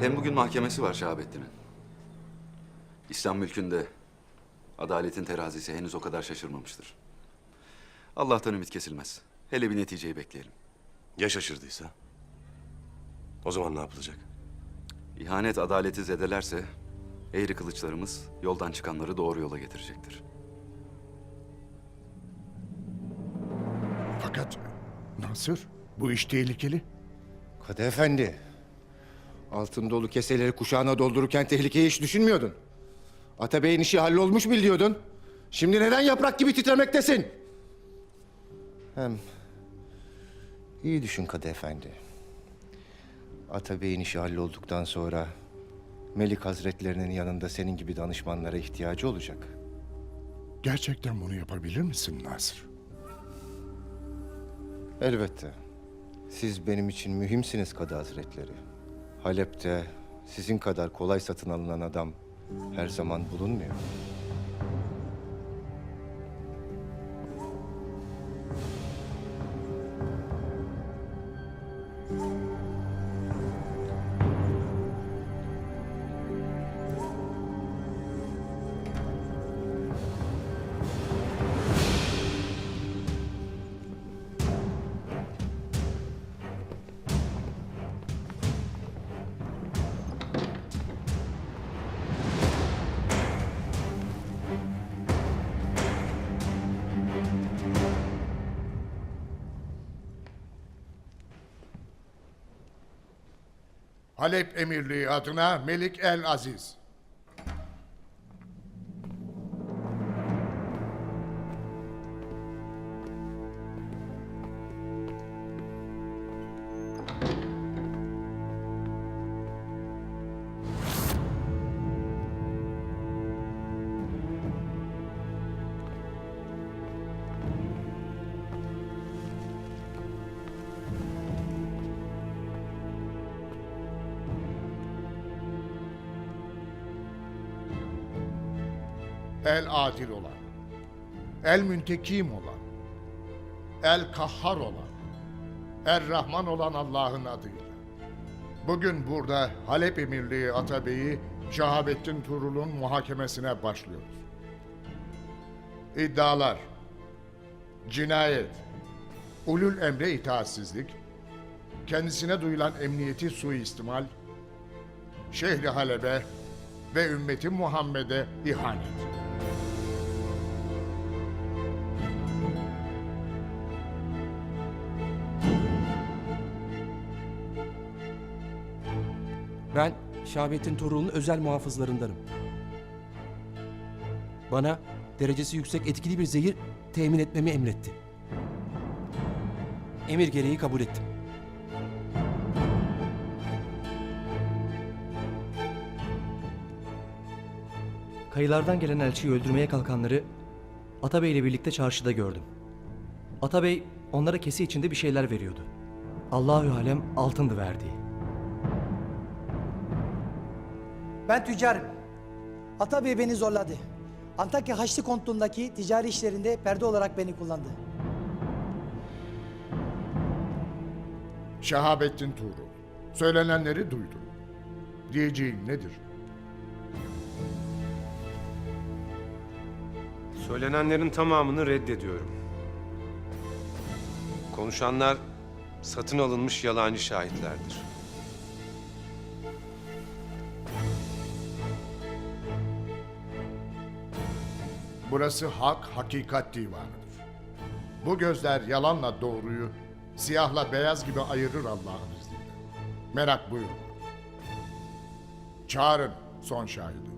Hem bugün mahkemesi var Şahabettin'in. İslam mülkünde adaletin terazisi henüz o kadar şaşırmamıştır. Allah'tan ümit kesilmez. Hele bir neticeyi bekleyelim. Ya şaşırdıysa? O zaman ne yapılacak? İhanet adaleti zedelerse eğri kılıçlarımız yoldan çıkanları doğru yola getirecektir. Fakat Nasır bu iş tehlikeli. Kadı efendi. Altın dolu keseleri kuşağına doldururken tehlikeyi hiç düşünmüyordun. Atabey'in işi hallolmuş biliyordun. Şimdi neden yaprak gibi titremektesin? Hem iyi düşün Kadı efendi. Atabey'in işi hallolduktan sonra Melik Hazretlerinin yanında senin gibi danışmanlara ihtiyacı olacak. Gerçekten bunu yapabilir misin Nasır? Elbette. Siz benim için mühimsiniz Kadı Hazretleri. Halep'te sizin kadar kolay satın alınan adam her zaman bulunmuyor. Halep Emirliği adına Melik El Aziz. El adil olan, el müntekim olan, el kahhar olan, er rahman olan Allah'ın adıyla. Bugün burada Halep Emirliği Atabey'i Şahabettin Tuğrul'un muhakemesine başlıyoruz. İddialar, cinayet, ulul emre itaatsizlik, kendisine duyulan emniyeti suistimal, şehri Halep'e ve ümmeti Muhammed'e ihanet. Ben Şahabettin Tuğrul'un özel muhafızlarındanım. Bana derecesi yüksek etkili bir zehir temin etmemi emretti. Emir gereği kabul ettim. Kayılardan gelen elçiyi öldürmeye kalkanları Atabey ile birlikte çarşıda gördüm. Atabey onlara kesi içinde bir şeyler veriyordu. Allahü alem altındı verdiği. Ben tüccarım. Atabey beni zorladı. Antakya Haçlı Kontuğu'ndaki ticari işlerinde perde olarak beni kullandı. Şahabettin Tuğrul, söylenenleri duydun. Diyeceğin nedir? Söylenenlerin tamamını reddediyorum. Konuşanlar satın alınmış yalancı şahitlerdir. Burası hak, hakikat divanıdır. Bu gözler yalanla doğruyu, siyahla beyaz gibi ayırır Allah'ın izniyle. Merak buyurun. Çağırın son şahidi.